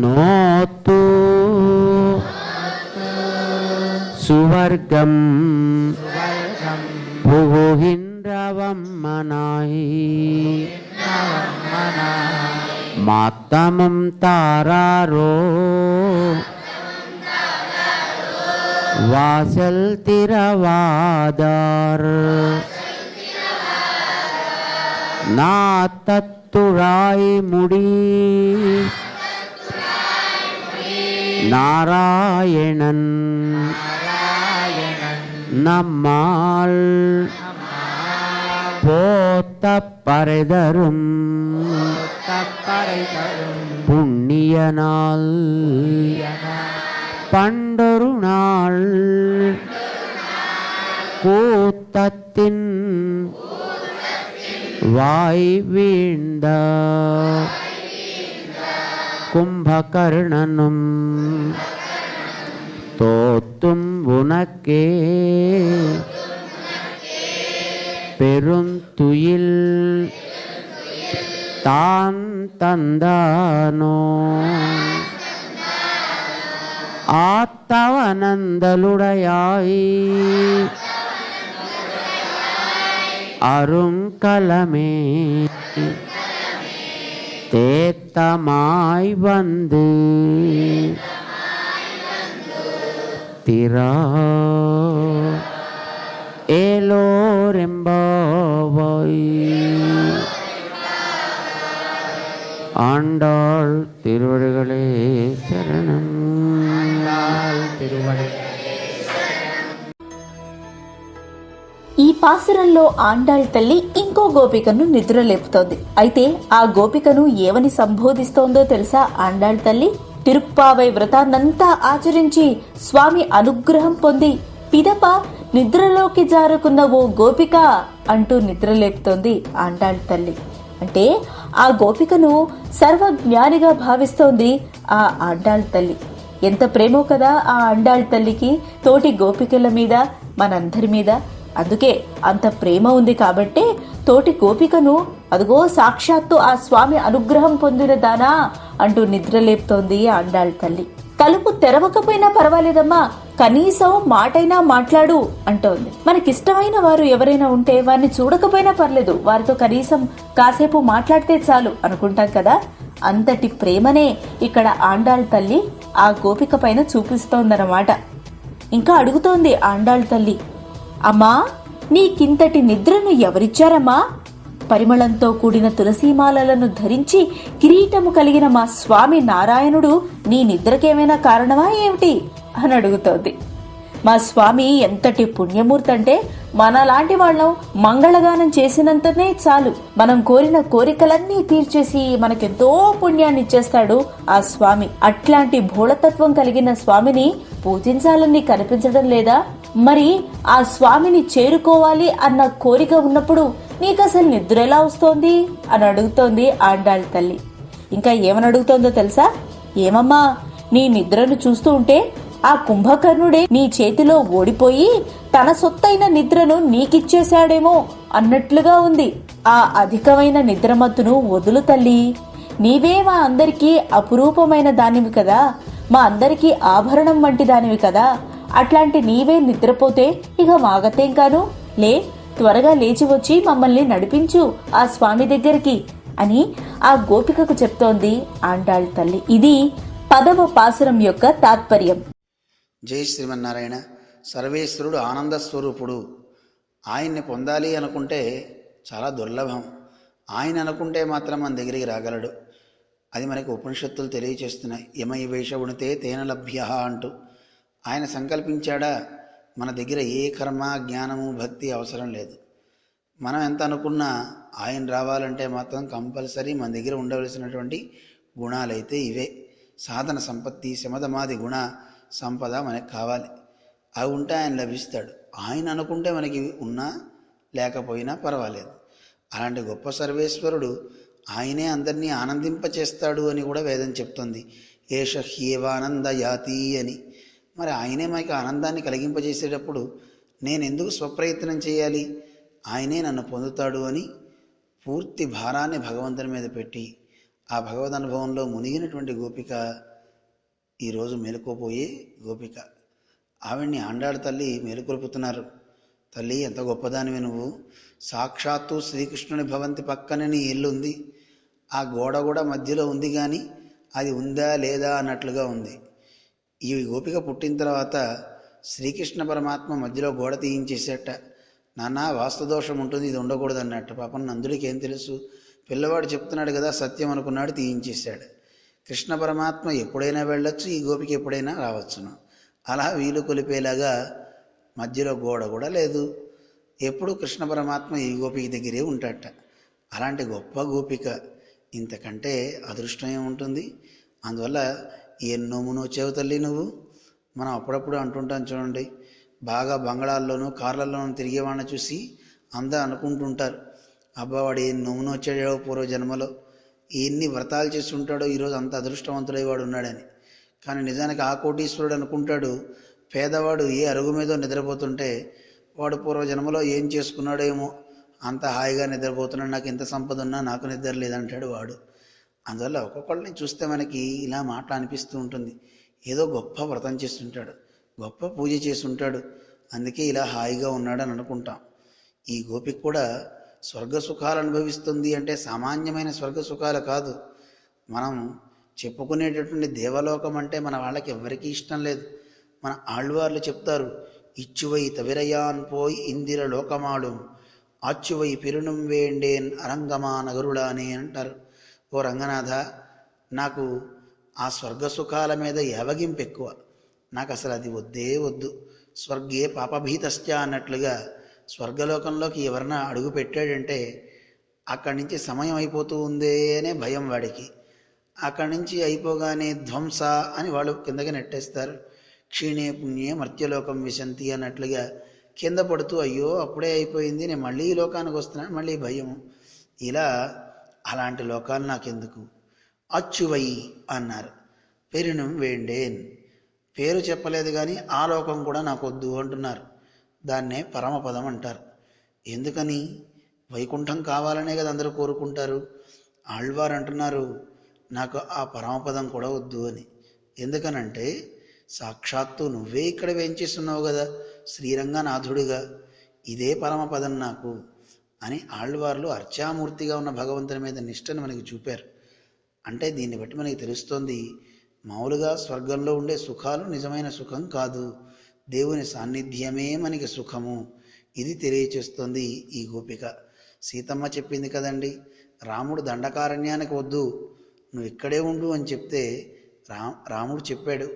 నోతు సువర్గం పుగుహింద్రవమ్మనాయి మాత్తమం తారారో వాసల్ తిరవాదార్ నా తత్తురాయి ముడి நாராயணன். நம்மால் போத்த பறைதரும் புண்ணியனால் பண்டொரு நாள் கூத்தத்தின் வாய் வீழ்ந்த கும்பகர்ணனும் தோத்தும் உனக்கே பெருந்துயில் தான் தந்தானோ ஆத்தவனந்தலுடையாய் அருங்கலமே தேத்தமாய் வந்து திரா ஏலோரெம்பாவாய் ஆண்டாள் திருவடிகளே சரணம் திருவடி ఈ పాసురంలో ఆండాళ్ తల్లి ఇంకో గోపికను నిద్రలేపుతోంది అయితే ఆ గోపికను ఏమని సంబోధిస్తోందో తెలుసా? ఆండాళ్ తల్లి తిరుప్పావై వ్రతాన్నంతా ఆచరించి స్వామి అనుగ్రహం పొంది పిదప నిద్రలోకి జారుకున్న ఓ గోపిక అంటూ నిద్రలేపుతోంది ఆండాళ్ తల్లి. అంటే ఆ గోపికను సర్వజ్ఞానిగా భావిస్తోంది ఆ ఆండాళ్ తల్లి. ఎంత ప్రేమో కదా ఆ అండాళ్ తల్లికి తోటి గోపికల మీద మనందరి మీద. అందుకే అంత ప్రేమ ఉంది కాబట్టే తోటి గోపికను అదిగో సాక్షాత్తు ఆ స్వామి అనుగ్రహం పొందిన దానా అంటూ నిద్రలేపుతోంది ఆండాళ్ అండాళ్ తల్లి. తలుపు తెరవకపోయినా పర్వాలేదమ్మా కనీసం మాటైనా మాట్లాడు అంటోంది. మనకిష్టమైన వారు ఎవరైనా ఉంటే వారిని చూడకపోయినా పర్లేదు వారితో కనీసం కాసేపు మాట్లాడితే చాలు అనుకుంటాం కదా. అంతటి ప్రేమనే ఇక్కడ ఆండాళ్ తల్లి ఆ గోపిక పైన చూపిస్తోందన్నమాట. ఇంకా అడుగుతోంది ఆండాళ్ తల్లి అమ్మా నీకింతటి నిద్రను ఎవరిచ్చారమ్మా? పరిమళంతో కూడిన తులసీమాలలను ధరించి కిరీటము కలిగిన మా స్వామి నారాయణుడు నీ నిద్రకేమైనా కారణమా ఏమిటి? అని అడుగుతోంది. మా స్వామి ఎంతటి పుణ్యమూర్తి అంటే మనలాంటి వాళ్ళం మంగళగానం చేసినంతనే చాలు. మనం కోరిన కోరికలన్నీ తీర్చేసి మనకెంతో పుణ్యాన్ని ఇచ్చేస్తాడు ఆ స్వామి. అట్లాంటి భోళతత్వం కలిగిన స్వామిని పూజించాలని కనిపించడం లేదా? మరి ఆ స్వామిని చేరుకోవాలి అన్న కోరిక ఉన్నప్పుడు నీకు అసలు నిద్ర ఎలా వస్తోంది? అని అడుగుతోంది ఆండాళ్ళ తల్లి. ఇంకా ఏమని అడుగుతోందో తెలుసా? ఏమమ్మా నీ నిద్రను చూస్తూ ఉంటే ఆ కుంభకర్ణుడే నీ చేతిలో ఓడిపోయి తన సొత్తైన నిద్రను నీకిచ్చేశాడేమో అన్నట్లుగా ఉంది. ఆ అధికమైన నిద్రమత్తును వదులు తల్లి. నీవే మా అందరికీ అపురూపమైన దానివి కదా. మా అందరికీ ఆభరణం వంటి దానివి కదా. అట్లాంటి నీవే నిద్రపోతే ఇక మాగతేం కాను. లే త్వరగా లేచి వచ్చి మమ్మల్ని నడిపించు ఆ స్వామి దగ్గరికి అని ఆ గోపికకు చెప్తోంది ఆండాళ్ తల్లి. ఇది పదవ పాసురం యొక్క తాత్పర్యం. జై శ్రీమన్నారాయణ. సర్వేశ్వరుడు ఆనంద స్వరూపుడు. ఆయన్ని పొందాలి అనుకుంటే చాలా దుర్లభం. ఆయన అనుకుంటే మాత్రం మన దగ్గరికి రాగలడు. అది మనకి ఉపనిషత్తులు తెలియచేస్తున్నాయి. యమై వేష తేన లభ్య అంటూ. ఆయన సంకల్పించాడా? మన దగ్గర ఏ కర్మ జ్ఞానము భక్తి అవసరం లేదు. మనం ఎంత అనుకున్నా ఆయన రావాలంటే మాత్రం కంపల్సరీ మన దగ్గర ఉండవలసినటువంటి గుణాలైతే ఇవే. సాధన సంపత్తి శమధమాది గుణ సంపద మనకు కావాలి. అవి ఉంటే ఆయన లభిస్తాడు. ఆయన అనుకుంటే మనకి ఉన్నా లేకపోయినా పర్వాలేదు. అలాంటి గొప్ప సర్వేశ్వరుడు ఆయనే అందరినీ ఆనందింపచేస్తాడు అని కూడా వేదం చెప్తుంది. ఏష హ్యేవానంద యాతి అని మరి ఆయనే మాకు ఆనందాన్ని కలిగింపజేసేటప్పుడు నేను ఎందుకు స్వప్రయత్నం చేయాలి? ఆయనే నన్ను పొందుతాడు అని పూర్తి భారాన్ని భగవంతుని మీద పెట్టి ఆ భగవద్ అనుభవంలో మునిగినటువంటి గోపిక ఈరోజు మేలుకోపోయే గోపిక. ఆవిడ్ని ఆండాడు తల్లి మేలుకొల్పుతున్నారు. తల్లి ఎంత గొప్పదానివి నువ్వు. సాక్షాత్తు శ్రీకృష్ణుని భవంతి పక్కన నీ ఇల్లు ఉంది. ఆ గోడ కూడా మధ్యలో ఉంది కానీ అది ఉందా లేదా అన్నట్లుగా ఉంది. ఈ గోపిక పుట్టిన తర్వాత శ్రీకృష్ణ పరమాత్మ మధ్యలో గోడ తీయించేసేట. నాన్న వాస్తుదోషం ఉంటుంది ఇది ఉండకూడదు అన్నట్టు పాపం నందుడికి ఏం తెలుసు? పిల్లవాడు చెప్తున్నాడు కదా సత్యం అనుకున్నాడు తీయించేశాడు. కృష్ణ పరమాత్మ ఎప్పుడైనా వెళ్ళొచ్చు ఈ గోపికి ఎప్పుడైనా రావచ్చును. అలా వీలు కొలిపేలాగా మధ్యలో గోడ కూడా లేదు. ఎప్పుడు కృష్ణ పరమాత్మ ఈ గోపిక దగ్గరే ఉంటాడట అలాంటి గొప్ప గోపిక. ఇంతకంటే అదృష్టం ఏముంటుంది? అందువల్ల ఎన్నో మునోచావు తల్లి నువ్వు? మనం అప్పుడప్పుడు అంటుంటాం చూడండి. బాగా బంగళాల్లోనూ కార్లలోనూ తిరిగేవాడిని చూసి అందరూ అనుకుంటుంటారు. అబ్బా వాడు ఏ నవ్వును పూర్వ జన్మలో. ఎన్ని వ్రతాలు చేసి ఉంటాడో ఈరోజు అంత అదృష్టవంతుడై వాడు ఉన్నాడని. కానీ నిజానికి ఆ కోటీశ్వరుడు అనుకుంటాడు పేదవాడు ఏ అరుగు మీదో నిద్రపోతుంటే వాడు పూర్వ జన్మలో ఏం చేసుకున్నాడేమో అంత హాయిగా నిద్రపోతున్నాడు. నాకు ఎంత సంపద ఉన్నా నాకు నిద్ర లేదంటాడు వాడు. అందువల్ల ఒక్కొక్కళ్ళని చూస్తే మనకి ఇలా మాటలు అనిపిస్తూ ఉంటుంది. ఏదో గొప్ప వ్రతం చేస్తుంటాడు గొప్ప పూజ చేస్తుంటాడు అందుకే ఇలా హాయిగా ఉన్నాడని అనుకుంటాం. ఈ గోపిక కూడా స్వర్గ సుఖాలు అనుభవిస్తుంది అంటే సామాన్యమైన స్వర్గ సుఖాలు కాదు. మనం చెప్పుకునేటటువంటి దేవలోకం అంటే మన వాళ్ళకి ఎవరికీ ఇష్టం లేదు. మన ఆళ్వార్లు చెప్తారు ఇచ్చువై తవిరయాన్ పోయి ఇందిర లోకమాడు ఆచ్చువై పెరుణం వేండేన్ అరంగమా నగరుడానే అంటారు. ఓ రంగనాథ నాకు ఆ స్వర్గ సుఖాల మీద యావగింపు ఎక్కువ. నాకు అసలు అది వద్దే వద్దు. స్వర్గే పాపభీతస్య అన్నట్లుగా స్వర్గలోకంలోకి ఎవరన్నా అడుగు పెట్టాడంటే అక్కడి నుంచి సమయం అయిపోతూ ఉందే అనే భయం వాడికి. అక్కడి నుంచి అయిపోగానే ధ్వంస అని వాళ్ళు కిందకి నెట్టేస్తారు. క్షీణే పుణ్యే మర్త్యలోకం విశంతి అన్నట్లుగా కింద పడుతూ అయ్యో అప్పుడే అయిపోయింది. నేను మళ్ళీ ఈ లోకానికి వస్తున్నాను. మళ్ళీ భయం. ఇలా అలాంటి లోకాలు నాకెందుకు? అచ్చువై అన్నారు. పెరిణం వేండేన్. పేరు చెప్పలేదు కానీ ఆ లోకం కూడా నాకు వద్దు అంటున్నారు. దాన్నే పరమపదం అంటారు. ఎందుకని? వైకుంఠం కావాలనే కదా అందరూ కోరుకుంటారు. ఆళ్వారు అంటున్నారు నాకు ఆ పరమపదం కూడా వద్దు అని. ఎందుకనంటే సాక్షాత్తు నువ్వే ఇక్కడ వేంచేస్తున్నావు కదా శ్రీరంగనాథుడిగా. ఇదే పరమపదం నాకు. అని ఆళ్వార్లు అర్చామూర్తిగా ఉన్న భగవంతుని మీద నిష్టను మనకి చూపారు. అంటే దీన్ని బట్టి మనకి తెలుస్తోంది మామూలుగా స్వర్గంలో ఉండే సుఖాలు నిజమైన సుఖం కాదు. దేవుని సాన్నిధ్యమే మనకి సుఖము. ఇది తెలియచేస్తుంది ఈ గోపిక. సీతమ్మ చెప్పింది కదండి రాముడు దండకారణ్యానికి వద్దు నువ్వు ఇక్కడే ఉండు అని చెప్తే రా రాముడు చెప్పాడు.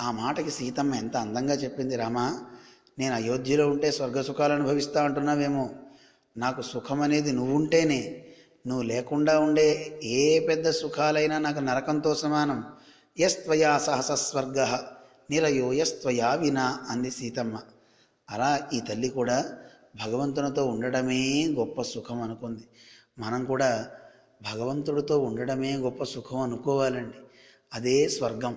ఆ మాటకి సీతమ్మ ఎంత అందంగా చెప్పింది రామా నేను అయోధ్యలో ఉంటే స్వర్గ సుఖాలు అనుభవిస్తా అంటున్నావేమో. నాకు సుఖం అనేది నువ్వుంటేనే. నువ్వు లేకుండా ఉండే ఏ పెద్ద సుఖాలైనా నాకు నరకంతో సమానం. యస్త్వయా సహస స్వర్గ నిరయో యస్త్వయా వినా అంది సీతమ్మ. అలా ఈ తల్లి కూడా భగవంతునితో ఉండడమే గొప్ప సుఖం అనుకుంది. మనం కూడా భగవంతుడితో ఉండడమే గొప్ప సుఖం అనుకోవాలండి. అదే స్వర్గం.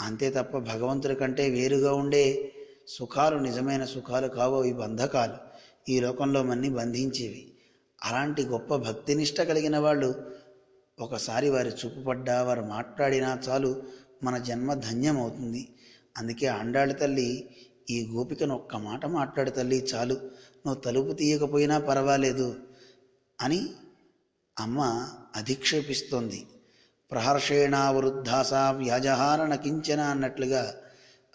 అంతే తప్ప భగవంతుడి కంటే వేరుగా ఉండే సుఖాలు నిజమైన సుఖాలు కావు ఈ బంధకాలు. ఈ లోకంలో మన్ని బంధించేవి. అలాంటి గొప్ప భక్తినిష్ట కలిగిన వాళ్ళు ఒకసారి వారి చూపుపడ్డా వారు మాట్లాడినా చాలు మన జన్మ ధన్యమవుతుంది. అందుకే అండాళ్ళ తల్లి ఈ గోపికను ఒక్క మాట మాట్లాడు తల్లి చాలు. నువ్వు తలుపు తీయకపోయినా పర్వాలేదు అని అమ్మ అధిక్షేపిస్తోంది. ప్రహర్షేణావృద్ధాస వ్యాజహారణ కించన అన్నట్లుగా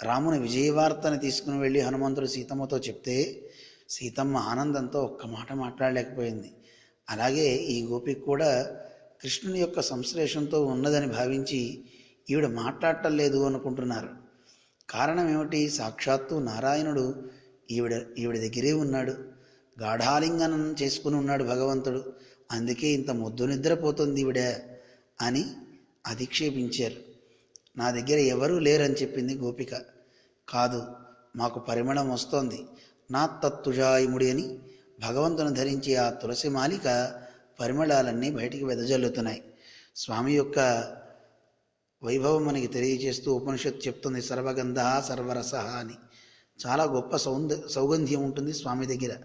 రాముని విజయవార్తను తీసుకుని వెళ్ళి హనుమంతుడు సీతమ్మతో చెప్తే సీతమ్మ ఆనందంతో ఒక్క మాట మాట్లాడలేకపోయింది. అలాగే ఈ గోపికి కూడా కృష్ణుని యొక్క సంశ్లేషంతో ఉన్నదని భావించి ఈవిడ మాట్లాడటం లేదు అనుకుంటున్నారు. కారణం ఏమిటి? సాక్షాత్తు నారాయణుడు ఈవిడ ఈవిడ దగ్గరే ఉన్నాడు. గాఢాలింగనం చేసుకుని ఉన్నాడు భగవంతుడు. అందుకే ఇంత ముద్దు నిద్రపోతుంది ఈవిడ అని అధిక్షేపించారు. నా దగ్గర ఎవరూ లేరని చెప్పింది గోపిక. కాదు మాకు పరిమళం వస్తోంది. నా తత్తుజాయిముడి అని భగవంతుని ధరించి ఆ తులసి మాలిక పరిమళాలన్నీ బయటికి వెదజల్లుతున్నాయి. స్వామి యొక్క వైభవం మనకి తెలియజేస్తూ ఉపనిషత్తు చెప్తుంది సర్వగంధ సర్వరస అని. చాలా గొప్ప సౌంద సౌగంధ్యం ఉంటుంది స్వామి దగ్గర.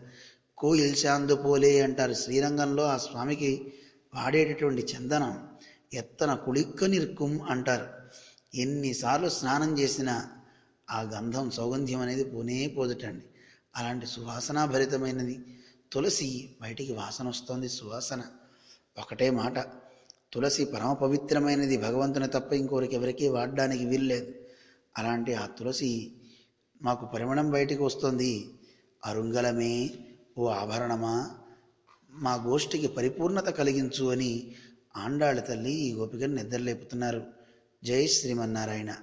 కోయిల్ శాందు పోలే అంటారు శ్రీరంగంలో ఆ స్వామికి వాడేటటువంటి చందనం. ఎత్తన కుళిక్కనిరుక్కుం అంటారు. ఎన్నిసార్లు స్నానం చేసినా ఆ గంధం సౌగంధ్యం అనేది పోనే పోదుటండి. అలాంటి సువాసనాభరితమైనది తులసి బయటికి వాసన వస్తోంది సువాసన. ఒకటే మాట తులసి పరమ పవిత్రమైనది భగవంతుని తప్ప ఇంకోరికి ఎవరికీ వాడడానికి వీల్లేదు. అలాంటి ఆ తులసి మాకు పరిమళం బయటికి వస్తుంది. అరుంగలమే ఓ ఆభరణమా మా గోష్ఠికి పరిపూర్ణత కలిగించు అని ఆండాళ్ళ తల్లి ఈ గోపికను నిద్రలేపుతున్నారు. జై శ్రీమన్నారాయణ.